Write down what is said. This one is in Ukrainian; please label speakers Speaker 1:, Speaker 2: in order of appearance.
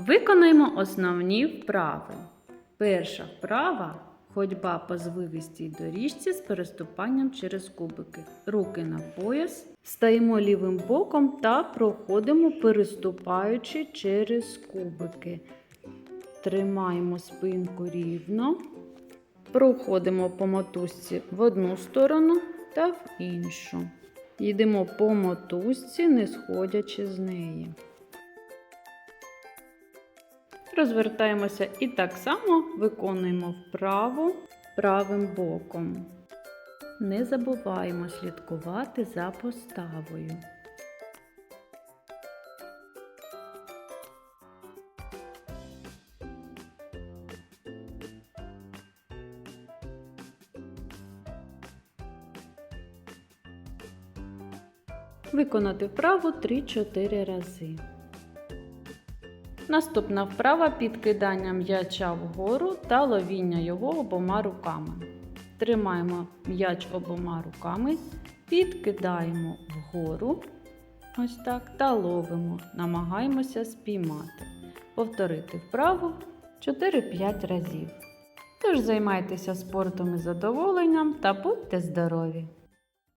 Speaker 1: Виконуємо основні вправи. Перша вправа ходьба по звивистій доріжці з переступанням через кубики. Руки на пояс. Стаємо лівим боком та проходимо, переступаючи через кубики. Тримаємо спинку рівно. Проходимо по мотузці в одну сторону та в іншу. Йдемо по мотузці, не сходячи з неї. Розвертаємося і так само виконуємо вправу правим боком. Не забуваємо слідкувати за поставою. Виконати вправу 3-4 рази. Наступна вправа підкидання м'яча вгору та ловіння його обома руками. Тримаємо м'яч обома руками, підкидаємо вгору, ось так, та ловимо, намагаємося спіймати. Повторити вправу 4-5 разів. Тож займайтеся спортом із задоволенням та будьте здорові!